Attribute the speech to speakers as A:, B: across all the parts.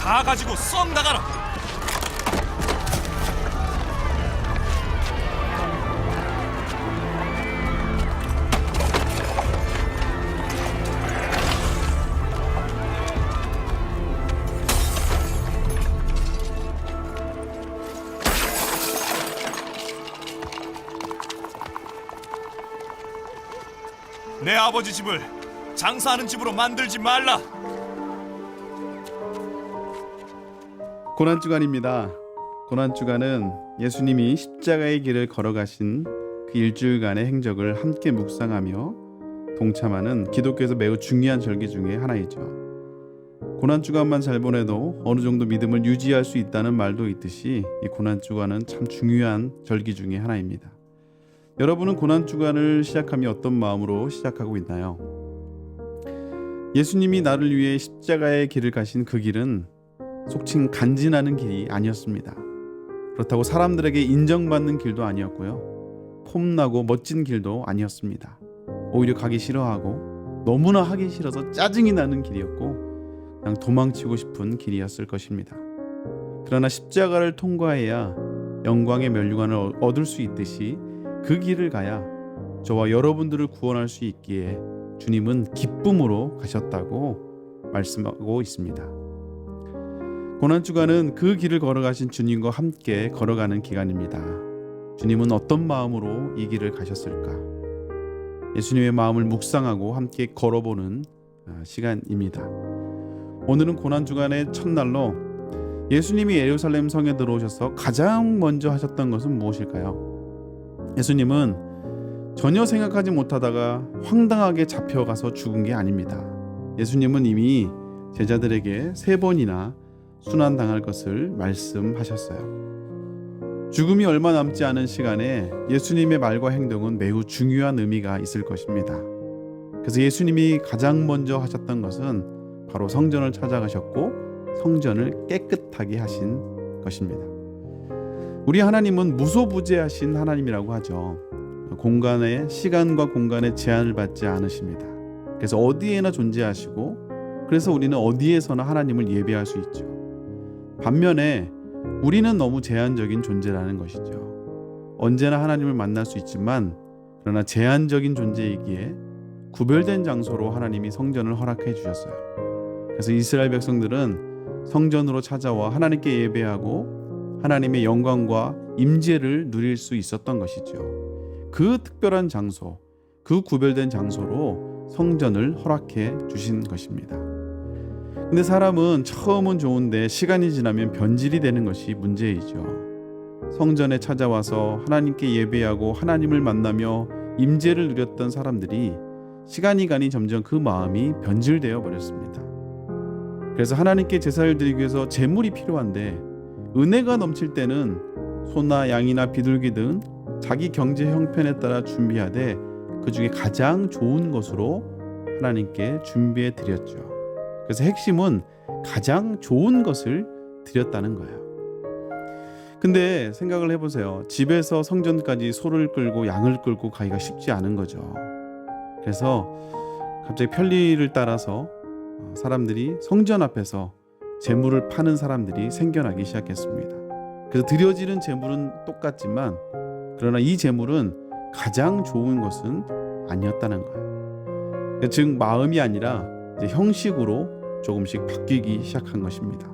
A: 다 가지고 썩 나가라. 내 아버지 집을 장사하는 집으로 만들지 말라.
B: 고난주간입니다. 고난주간은 예수님이 십자가의 길을 걸어가신 그 일주일간의 행적을 함께 묵상하며 동참하는 기독교에서 매우 중요한 절기 중의 하나이죠. 고난주간만 잘 보내도 어느 정도 믿음을 유지할 수 있다는 말도 있듯이 이 고난주간은 참 중요한 절기 중의 하나입니다. 여러분은 고난주간을 시작하며 어떤 마음으로 시작하고 있나요? 예수님이 나를 위해 십자가의 길을 가신 그 길은 속칭 간지나는 길이 아니었습니다. 그렇다고 사람들에게 인정받는 길도 아니었고요. 폼나고 멋진 길도 아니었습니다. 오히려 가기 싫어하고 너무나 하기 싫어서 짜증이 나는 길이었고 그냥 도망치고 싶은 길이었을 것입니다. 그러나 십자가를 통과해야 영광의 멸류관을 얻을 수 있듯이 그 길을 가야 저와 여러분들을 구원할 수 있기에 주님은 기쁨으로 가셨다고 말씀하고 있습니다. 고난 주간은 그 길을 걸어가신 주님과 함께 걸어가는 기간입니다. 주님은 어떤 마음으로 이 길을 가셨을까? 예수님의 마음을 묵상하고 함께 걸어보는 아, 시간입니다. 오늘은 고난 주간의 첫날로 예수님이 예루살렘 성에 들어오셔서 가장 먼저 하셨던 것은 무엇일까요? 예수님은 전혀 생각하지 못하다가 황당하게 잡혀가서 죽은 게 아닙니다. 예수님은 이미 제자들에게 세 번이나 순환 당할 것을 말씀하셨어요. 죽음이 얼마 남지 않은 시간에 예수님의 말과 행동은 매우 중요한 의미가 있을 것입니다. 그래서 예수님이 가장 먼저 하셨던 것은 바로 성전을 찾아가셨고 성전을 깨끗하게 하신 것입니다. 우리 하나님은 무소부재하신 하나님이라고 하죠. 공간에 시간과 공간의 제한을 받지 않으십니다. 그래서 어디에나 존재하시고 그래서 우리는 어디에서나 하나님을 예배할 수 있죠. 반면에 우리는 너무 제한적인 존재라는 것이죠. 언제나 하나님을 만날 수 있지만 그러나 제한적인 존재이기에 구별된 장소로 하나님이 성전을 허락해 주셨어요. 그래서 이스라엘 백성들은 성전으로 찾아와 하나님께 예배하고 하나님의 영광과 임재를 누릴 수 있었던 것이죠. 그 특별한 장소, 그 구별된 장소로 성전을 허락해 주신 것입니다. 근데 사람은 처음은 좋은데 시간이 지나면 변질이 되는 것이 문제이죠. 성전에 찾아와서 하나님께 예배하고 하나님을 만나며 임재를 누렸던 사람들이 시간이 가니 점점 그 마음이 변질되어 버렸습니다. 그래서 하나님께 제사를 드리기 위해서 제물이 필요한데 은혜가 넘칠 때는 소나 양이나 비둘기 등 자기 경제 형편에 따라 준비하되 그 중에 가장 좋은 것으로 하나님께 준비해 드렸죠. 그래서 핵심은 가장 좋은 것을 드렸다는 거예요. 근데 생각을 해보세요. 집에서 성전까지 소를 끌고 양을 끌고 가기가 쉽지 않은 거죠. 그래서 갑자기 편리를 따라서 어, 사람들이 성전 앞에서 재물을 파는 사람들이 생겨나기 시작했습니다. 그래서 드려지는 재물은 똑같지만 그러나 이 재물은 가장 좋은 것은 아니었다는 거예요. 즉 마음이 아니라 형식으로 조금씩 바뀌기 시작한 것입니다.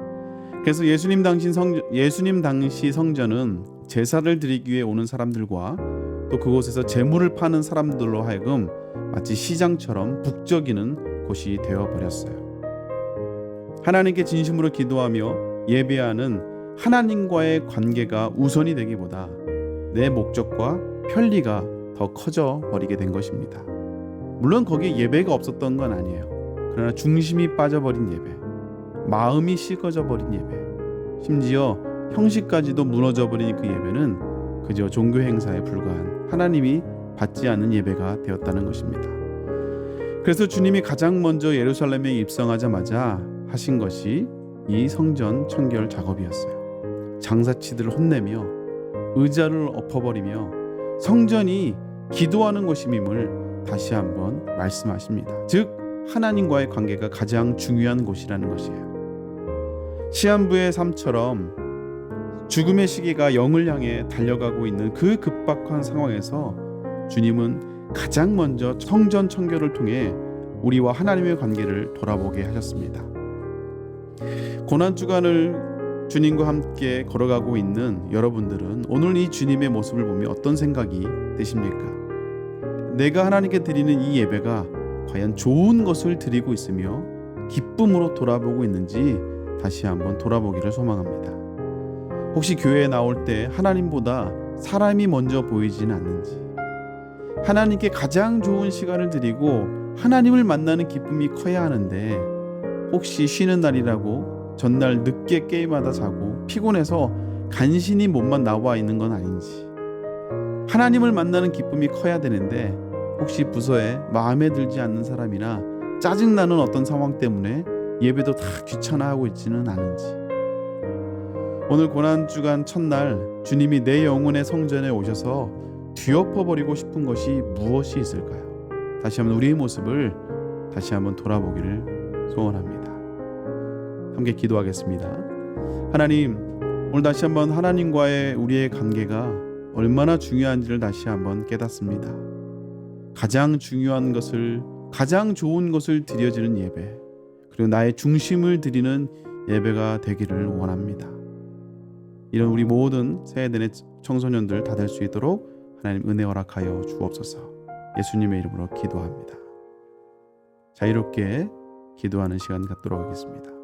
B: 그래서 예수님 당시 성 예수님 당시 성전은 제사를 드리기 위해 오는 사람들과 또 그곳에서 재물을 파는 사람들로 하여금 마치 시장처럼 북적이는 곳이 되어 버렸어요. 하나님께 진심으로 기도하며 예배하는 하나님과의 관계가 우선이 되기보다 내 목적과 편리가 더 커져 버리게 된 것입니다. 물론 거기에 예배가 없었던 건 아니에요. 그러나 중심이 빠져버린 예배, 마음이 식어져 버린 예배, 심지어 형식까지도 무너져 버린 그 예배는 그저 종교 행사에 불과한 하나님이 받지 않는 예배가 되었다는 것입니다. 그래서 주님이 가장 먼저 예루살렘에 입성하자마자 하신 것이 이 성전 청결 작업이었어요. 장사치들을 혼내며 의자를 엎어버리며 성전이 기도하는 곳임임을 다시 한번 말씀하십니다. 즉 하나님과의 관계가 가장 중요한 곳이라는 것이에요. 시한부의 삶처럼 죽음의 시기가 영을 향해 달려가고 있는 그 급박한 상황에서 주님은 가장 먼저 성전 청결을 통해 우리와 하나님의 관계를 돌아보게 하셨습니다. 고난 주간을 주님과 함께 걸어가고 있는 여러분들은 오늘 이 주님의 모습을 보며 어떤 생각이 드십니까? 내가 하나님께 드리는 이 예배가 과연 좋은 것을 드리고 있으며 기쁨으로 돌아보고 있는지 다시 한번 돌아보기를 소망합니다. 혹시 교회에 나올 때 하나님보다 사람이 먼저 보이지는 않는지 하나님께 가장 좋은 시간을 드리고 하나님을 만나는 기쁨이 커야 하는데 혹시 쉬는 날이라고 전날 늦게 게임하다 자고 피곤해서 간신히 몸만 나와 있는 건 아닌지 하나님을 만나는 기쁨이 커야 되는데 혹시 부서에 마음에 들지 않는 사람이나 짜증나는 어떤 상황 때문에 예배도 다 귀찮아하고 있지는 않은지 오늘 고난 주간 첫날 주님이 내 영혼의 성전에 오셔서 뒤엎어 버리고 싶은 것이 무엇이 있을까요? 다시 한번 우리의 모습을 다시 한번 돌아보기를 소원합니다. 함께 기도하겠습니다. 하나님, 오늘 다시 한번 하나님과의 우리의 관계가 얼마나 중요한지를 다시 한번 깨닫습니다. 가장 중요한 것을 가장 좋은 것을 드려지는 예배 그리고 나의 중심을 드리는 예배가 되기를 원합니다. 이런 우리 모든 세대의 청소년들 다 될 수 있도록 하나님 은혜 허락하여 주옵소서. 예수님의 이름으로 기도합니다. 자유롭게 기도하는 시간 갖도록 하겠습니다.